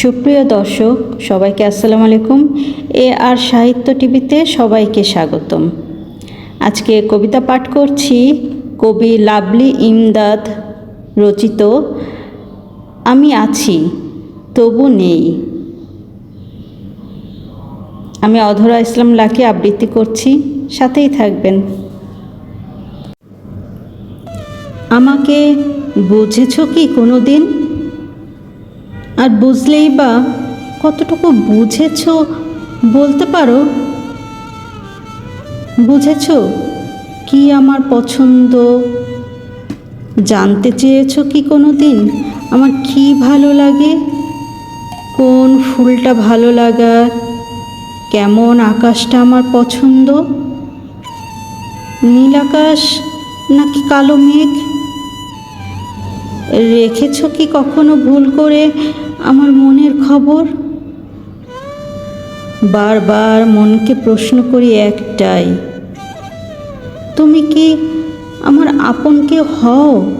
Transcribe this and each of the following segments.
সুপ্রিয় দর্শক, সবাইকে আসসালামু আলাইকুম। এ আর সাহিত্য টিভিতে সবাইকে স্বাগতম। আজকে কবিতা পাঠ করছি কবি লাভলি ইমদাদ রচিত, আমি আছি, তবু নেই। আমি অধরা ইসলাম লাকে আবৃত্তি করছি, সাথেই থাকবেন। আমাকে বুঝেছ কি কোনো দিন আর বুঝলেই বা কতটুকু বুঝেছ, বলতে পারো? বুঝেছ কি আমার পছন্দ? জানতে চেয়েছ কি কোনো দিন আমার কি ভালো লাগে? কোন ফুলটা ভালো লাগার? কেমন আকাশটা আমার পছন্দ? নীল আকাশ নাকি কালো মেঘ? রেখেছ কি কখনো ভুল করে? আমার মনের খবর? বারবার মনকে প্রশ্ন করি একটাই। তুমি কি আমার আপন কেউ হও?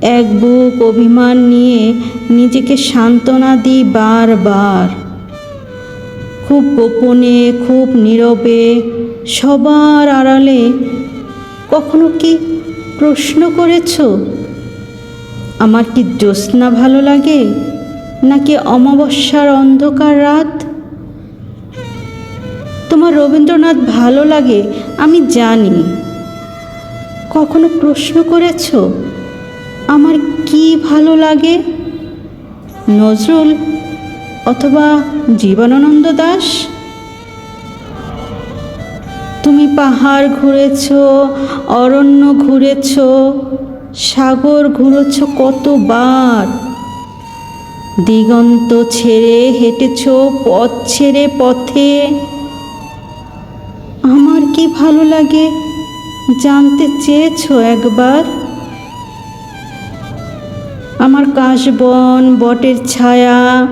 এক বুক অভিমান নিয়ে নিজেকে সান্ত্বনা দিই বারবার। খুব গোপনে, খুব নীরবে, সবার আড়ালে কখনো কি প্রশ্ন করেছ? আমার কি জ্যোৎস্না ভালো লাগে, নাকি অমাবস্যার অন্ধকার রাত? তোমার রবীন্দ্রনাথ ভালো লাগে, আমি জানি। কখনো প্রশ্ন করেছ, আমার কি ভালো লাগে? নজরুল অথবা জীবনানন্দ দাস? তুমি পাহাড় ঘুরেছ, অরণ্য ঘুরেছ সাগর ঘুরেছ কতবার? দিগন্ত ছেড়ে হেঁটেছ পথ ছেড়ে পথে। আমার কি ভালো লাগে? জানতে চেয়েছ একবার? আমার কাশবন বটের ছায়া,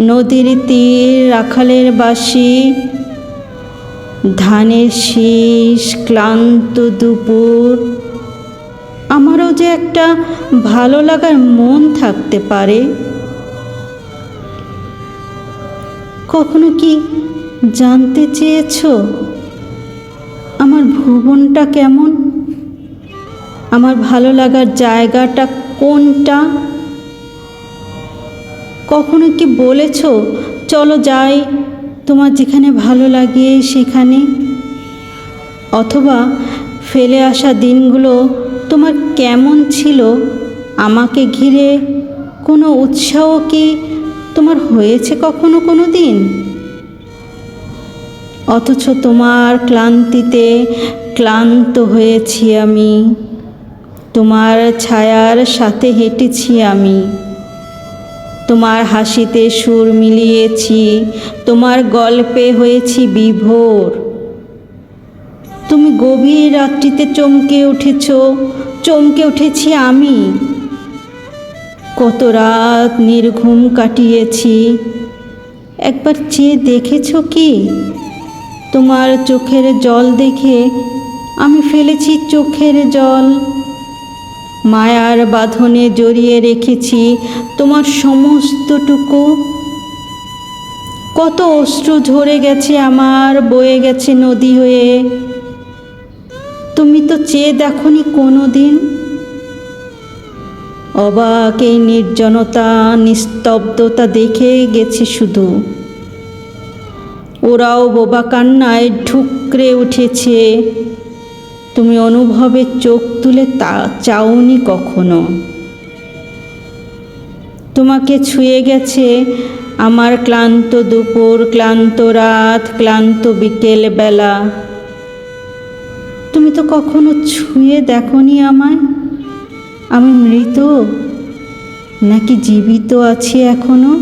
নদীর তীর, রাখালের বাসি ধানের শীষ ক্লান্ত দুপুর আমারও যে একটা ভালো লাগার মন থাকতে পারে। কখনো কি জানতে চেয়েছ আমার ভুবনটা কেমন? আমার ভালো লাগার জায়গাটা কোনটা? কখনো কি বলেছ, চলো যাই, তোমার যেখানে ভালো লাগে সেখানে অথবা ফেলে আসা দিনগুলো তোমার কেমন ছিল? আমাকে ঘিরে কোনো উৎসাহ কি তোমার হয়েছে কখনো কোনো দিন অথচ তোমার ক্লান্তিতে ক্লান্ত হয়েছি আমি। তোমার ছায়ার সাথে হেঁটেছি আমি। তোমার হাসিতে সুর মিলিয়েছি। তোমার গল্পে হয়েছি বিভোর। তুমি গভীর রাত্রিতে চমকে উঠেছ, চমকে উঠেছি আমি। কত রাত নির্ঘুম কাটিয়েছি। একবার চেয়ে দেখেছ কি? তোমার চোখের জল দেখে আমি ফেলেছি চোখের জল। মায়ার বাঁধনে জড়িয়ে রেখেছি তোমার সমস্তটুকু। কত অশ্রু ঝরে গেছে আমার, বয়ে গেছে নদী হয়ে। তুমি তো চেয়ে দেখনি কোনো দিন অবাক এই নির্জনতা, নিস্তব্ধতা দেখে গেছে শুধু। ওরাও বোবা কান্নায় ঢুকরে উঠেছে। তুমি অনুভবে চোখ তুলে তা চাওনি কখনো। তোমাকে ছুঁয়ে গেছে আমার ক্লান্ত দুপুর, ক্লান্ত রাত, ক্লান্ত বিকেল বেলা তুমি তো কখনো ছুঁয়ে দেখনি আমায়। আমি মৃত, নাকি জীবিত আছি এখনও?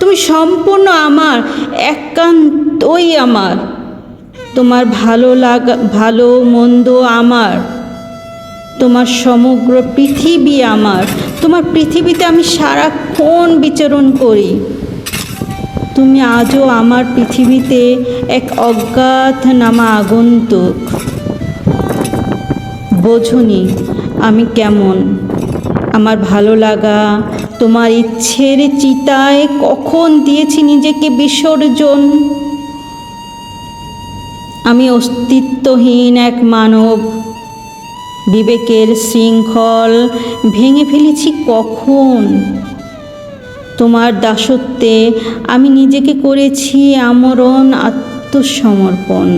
তুমি সম্পূর্ণ আমার, একান্তই আমার। তোমার ভালো লাগা, ভালো মন্দ আমার। তোমার সমগ্র পৃথিবী আমার। তোমার পৃথিবীতে আমি সারাক্ষণ বিচরণ করি। তুমি আজও আমার পৃথিবীতে এক অজ্ঞাত নামা আগন্তুক। বোঝনি আমি কেমন? আমার ভালো লাগা, তোমার ইচ্ছের চিতায় কখন দিয়েছি নিজেকে বিসর্জন? আমি অস্তিত্বহীন এক মানব। বিবেকের শৃঙ্খল ভেঙে ফেলেছি কখন? তোমার দাসত্বে আমি নিজেকে করেছি আমরণ আত্মসমর্পণ।